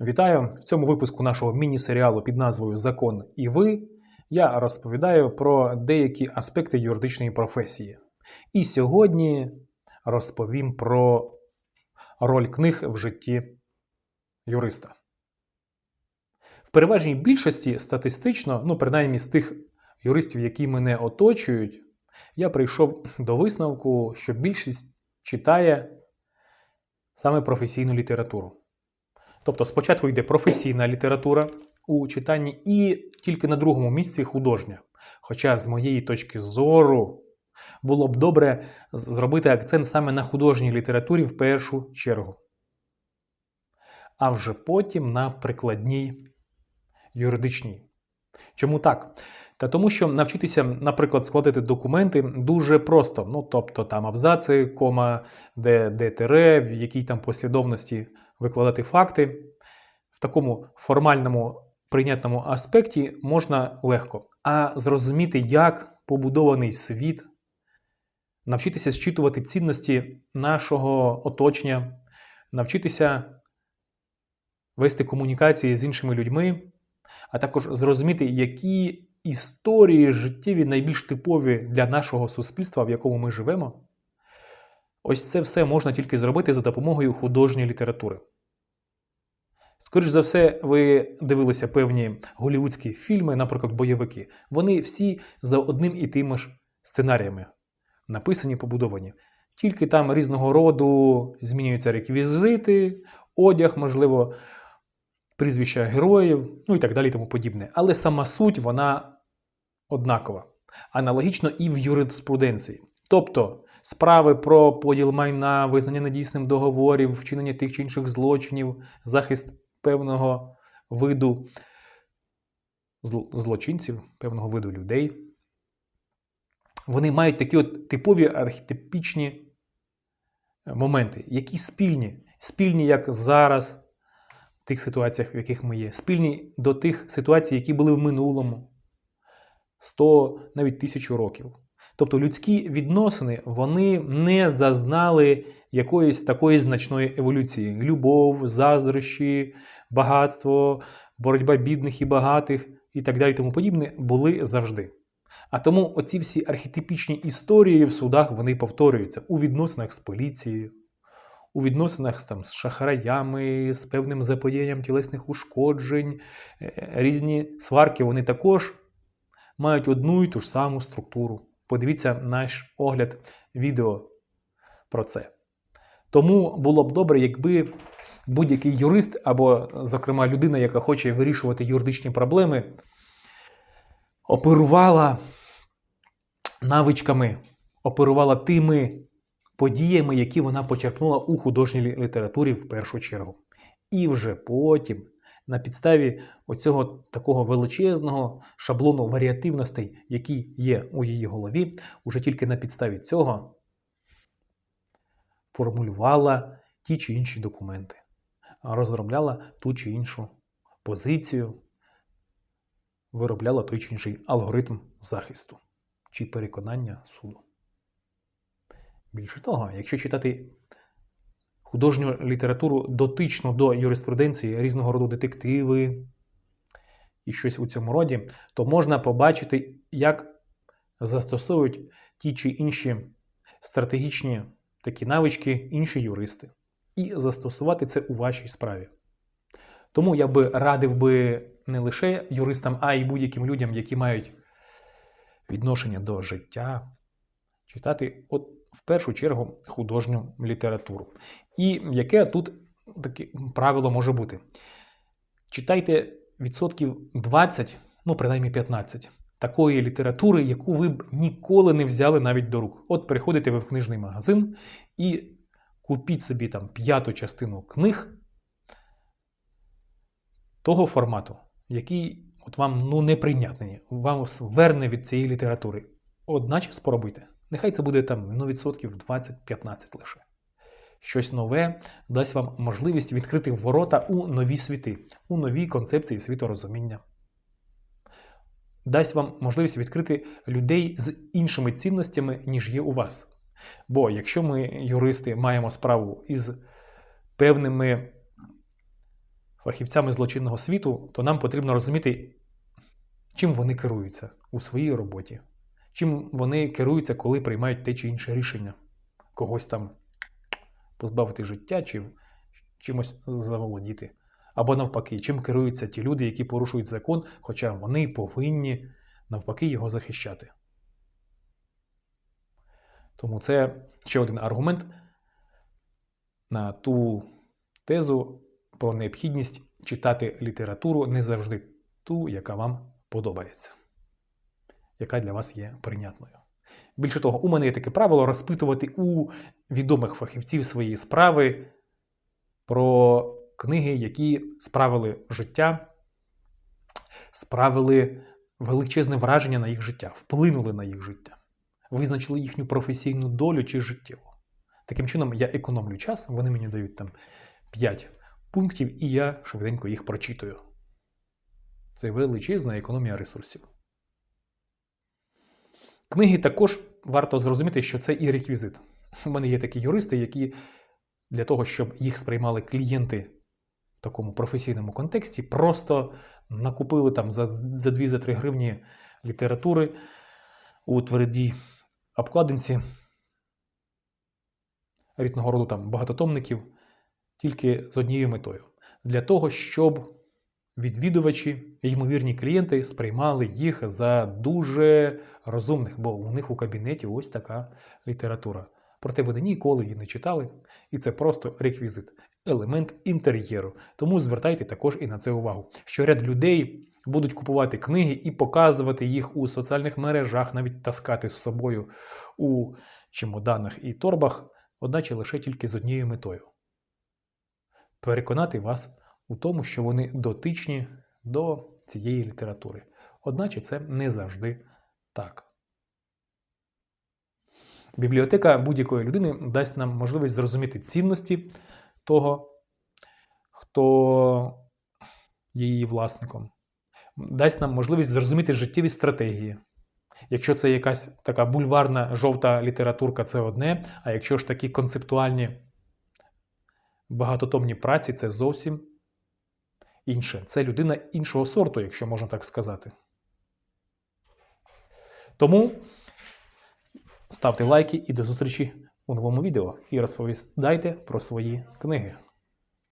Вітаю! В цьому випуску нашого міні-серіалу під назвою Закон і ви я розповідаю про деякі аспекти юридичної професії. І сьогодні розповім про роль книг в житті юриста. В переважній більшості статистично, ну принаймні з тих юристів, які мене оточують, я прийшов до висновку, що більшість читає саме професійну літературу. Тобто спочатку йде професійна література у читанні, і тільки на другому місці художня. Хоча, з моєї точки зору, було б добре зробити акцент саме на художній літературі в першу чергу. А вже потім на прикладній юридичній. Чому так? Та тому, що навчитися, наприклад, складати документи дуже просто. Ну, тобто там абзаци, кома, де, де тире, в якій там послідовності викладати факти. В такому формальному прийнятному аспекті можна легко. А зрозуміти, як побудований світ, навчитися зчитувати цінності нашого оточення, навчитися вести комунікації з іншими людьми, а також зрозуміти, які історії життєві найбільш типові для нашого суспільства, в якому ми живемо. Ось це все можна тільки зробити за допомогою художньої літератури. Скоріше за все, ви дивилися певні голівудські фільми, наприклад, бойовики. Вони всі за одним і тими ж сценаріями написані, побудовані. Тільки там різного роду змінюються реквізити, одяг, можливо, прізвища героїв, ну і так далі, тому подібне. Але сама суть вона однакова. Аналогічно і в юриспруденції. Тобто справи про поділ майна, визнання недійсним договорів, вчинення тих чи інших злочинів, захист певного виду злочинців, певного виду людей. Вони мають такі от типові архетипічні моменти, які спільні, спільні як зараз, тих ситуаціях, в яких ми є, спільні до тих ситуацій, які були в минулому, 100, навіть тисячу років. Тобто людські відносини вони не зазнали якоїсь такої значної еволюції. Любов, заздрощі, багатство, боротьба бідних і багатих і так далі тому подібне були завжди. А тому оці всі архетипічні історії в судах вони повторюються у відносинах з поліцією, у відносинах там, з шахраями, з певним заподіянням тілесних ушкоджень, різні сварки вони також мають одну і ту ж саму структуру. Подивіться наш огляд відео про це. Тому було б добре, якби будь-який юрист або, зокрема, людина, яка хоче вирішувати юридичні проблеми, оперувала навичками, оперувала тими подіями, які вона почерпнула у художній літературі в першу чергу. І вже потім на підставі оцього такого величезного шаблону варіативностей, які є у її голові, уже тільки на підставі цього формулювала ті чи інші документи, розробляла ту чи іншу позицію, виробляла той чи інший алгоритм захисту чи переконання суду. Більше того, якщо читати художню літературу дотично до юриспруденції, різного роду детективи і щось у цьому роді, то можна побачити, як застосовують ті чи інші стратегічні такі навички інші юристи, і застосувати це у вашій справі. Тому я би радив би не лише юристам, а й будь-яким людям, які мають відношення до життя, читати от в першу чергу художню літературу. І яке тут таке правило може бути? Читайте відсотків 20, ну принаймні 15, такої літератури, яку ви б ніколи не взяли навіть до рук. От приходите ви в книжний магазин і купіть собі там п'яту частину книг того формату, який от вам ну, неприйнятний, вам верне від цієї літератури. Одначе спробуйте. Нехай це буде там ну, відсотків 20-15 лише. Щось нове дасть вам можливість відкрити ворота у нові світи, у нові концепції світорозуміння. Дасть вам можливість відкрити людей з іншими цінностями, ніж є у вас. Бо якщо ми, юристи, маємо справу із певними фахівцями злочинного світу, то нам потрібно розуміти, чим вони керуються у своїй роботі, чим вони керуються, коли приймають те чи інше рішення, когось там позбавити життя чи чимось заволодіти. Або навпаки, чим керуються ті люди, які порушують закон, хоча вони повинні навпаки його захищати. Тому це ще один аргумент на ту тезу про необхідність читати літературу не завжди ту, яка вам подобається, яка для вас є прийнятною. Більше того, у мене є таке правило розпитувати у відомих фахівців своєї справи про книги, які справили життя, справили величезне враження на їх життя, вплинули на їх життя, визначили їхню професійну долю чи життєву. Таким чином, я економлю час, вони мені дають там 5 пунктів, і я швиденько їх прочитую. Це величезна економія ресурсів. Книги також варто зрозуміти, що це і реквізит. У мене є такі юристи, які для того, щоб їх сприймали клієнти в такому професійному контексті, просто накупили там за, за 2-3 гривні літератури у твердій обкладинці різного роду там багатотомників, тільки з однією метою. Для того, щоб відвідувачі, ймовірні клієнти сприймали їх за дуже розумних, бо у них у кабінеті ось така література. Проте вони ніколи її не читали, і це просто реквізит, елемент інтер'єру. Тому звертайте також і на це увагу, що ряд людей будуть купувати книги і показувати їх у соціальних мережах, навіть таскати з собою у чемоданах і торбах, одначе лише тільки з однією метою переконати вас у тому, що вони дотичні до цієї літератури. Одначе це не завжди так. Бібліотека будь-якої людини дасть нам можливість зрозуміти цінності того, хто є її власником, дасть нам можливість зрозуміти життєві стратегії. Якщо це якась така бульварна жовта літературка, це одне, а якщо ж такі концептуальні багатотомні праці, це зовсім інше. Це людина іншого сорту, якщо можна так сказати. Тому ставте лайки і до зустрічі у новому відео і розповідайте про свої книги.